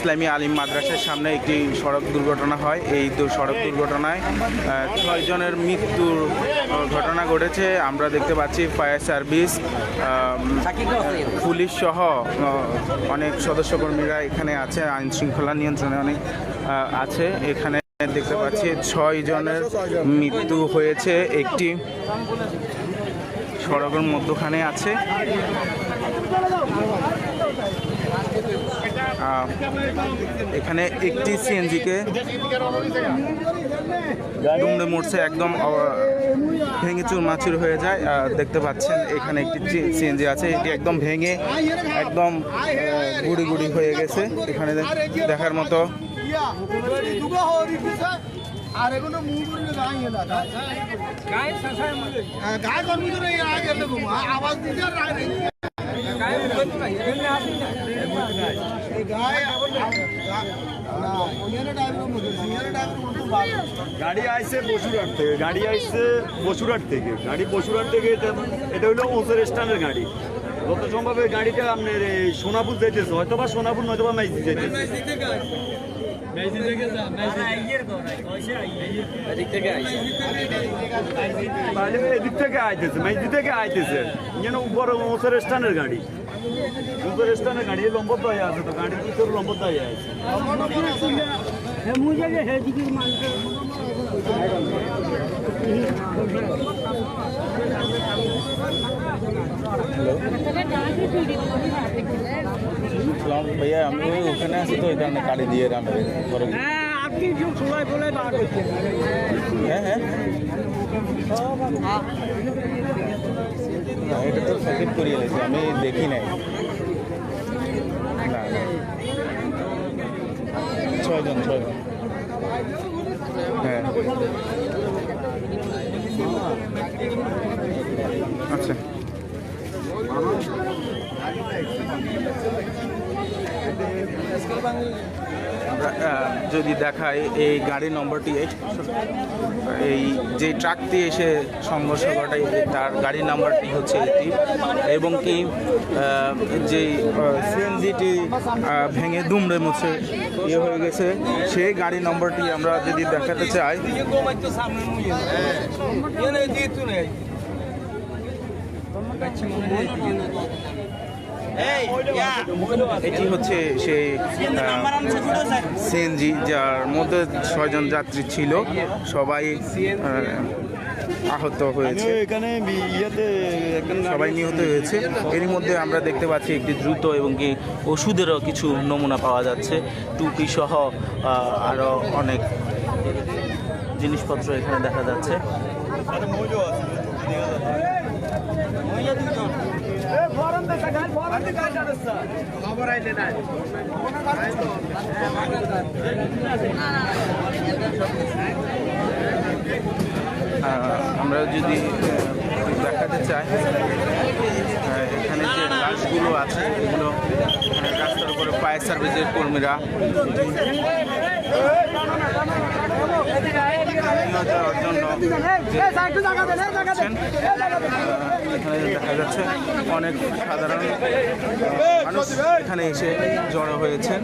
ইসলামী আলিম মাদ্রাসার সামনে একটি সড়ক দুর্ঘটনা হয়। এই সড়ক দুর্ঘটনায় ছয়জনের মৃত্যুর ঘটনা ঘটেছে। আমরা দেখতে পাচ্ছি ফায়ার সার্ভিস পুলিশ সহ অনেক সদস্যকর্মীরা এখানে আছে। আইন শৃঙ্খলা নিয়ন্ত্রণে অনেক আছে। এখানে দেখতে পাচ্ছি ছয় জনের মৃত্যু হয়েছে। একটি সড়কের মধ্যখানে আছে। এখানে একটি সিএনজিকে দুমড়ে মরছে একদম ভেঙে চুরমাচুর হয়ে যায়। দেখতে পাচ্ছেন এখানে একটি সিএনজি আছে এটি একদম ভেঙে একদম গুড়ি গুড়ি হয়ে গেছে। এখানে দেখার মতো আর এগুলো মুখ করে গায়ে এলা গায়ে গায়ে কর্মীদের এই আগে দেবো আওয়াজ দিতে আর গাড়ি আইসে বসুরহাট থেকে, গাড়ি আইসে বসুরহাট থেকে। গাড়ি বসুরহাট থেকে এটা হলো ওসের স্ট্যান্ডের গাড়ি। যত সম্ভব এই গাড়িটা আপনার এই সোনাপুর যাইতেছে হয়তো বা সোনাপুর নয়তো বা মাইজি যাইতেছে এদিক থেকে আইতেছে মাইজি থেকে আইতেছে। যেন উপর ওসের স্ট্যান্ডের গাড়ি। ওসের স্ট্যান্ডের গাড়ি লম্বর দায় আছে তো গাড়ির ভিতরে লম্বর দায় আছে। সালাম ভাইয়া আমি ওখানে আছি তো ওই কারণে কাটি দিয়ে হচ্ছে হ্যাঁ হ্যাঁ এটা তো প্যাকেট করিয়ে গেছে আমি দেখি নাই না ছয়জন ছয়জন হ্যাঁ আচ্ছা। যদি দেখাই এই গাড়ির নম্বরটি এই যে ট্রাকটি এসে সংঘর্ষ ঘটায় তার গাড়ির নাম্বারটি হচ্ছে এটি। এবং কি যে সিএনজিটি ভেঙে দুমড়ে মুছে ইয়ে হয়ে গেছে, সেই গাড়ির নম্বরটি আমরা যদি দেখাতে চাই। এটি হচ্ছে সেই সিএনজি যার মধ্যে ছয়জন যাত্রী ছিল। সবাই আহ, আহত হয়েছে। এখানে সবাই নিহত হয়েছে। এর মধ্যে আমরা দেখতে পাচ্ছি একটি দ্রুত এবং কি ওষুধেরও কিছু নমুনা পাওয়া যাচ্ছে। টুপি সহ আহ, আরও অনেক জিনিসপত্র এখানে দেখা যাচ্ছে। আমরা যদি দেখাতে চাই এখানে যে লাশগুলো আছে, এগুলো রাস্তার উপরে ফায়ার সার্ভিসের কর্মীরা জন্য এখানে দেখা যাচ্ছে অনেক সাধারণ মানুষ এখানে এসে জড়ো হয়েছেন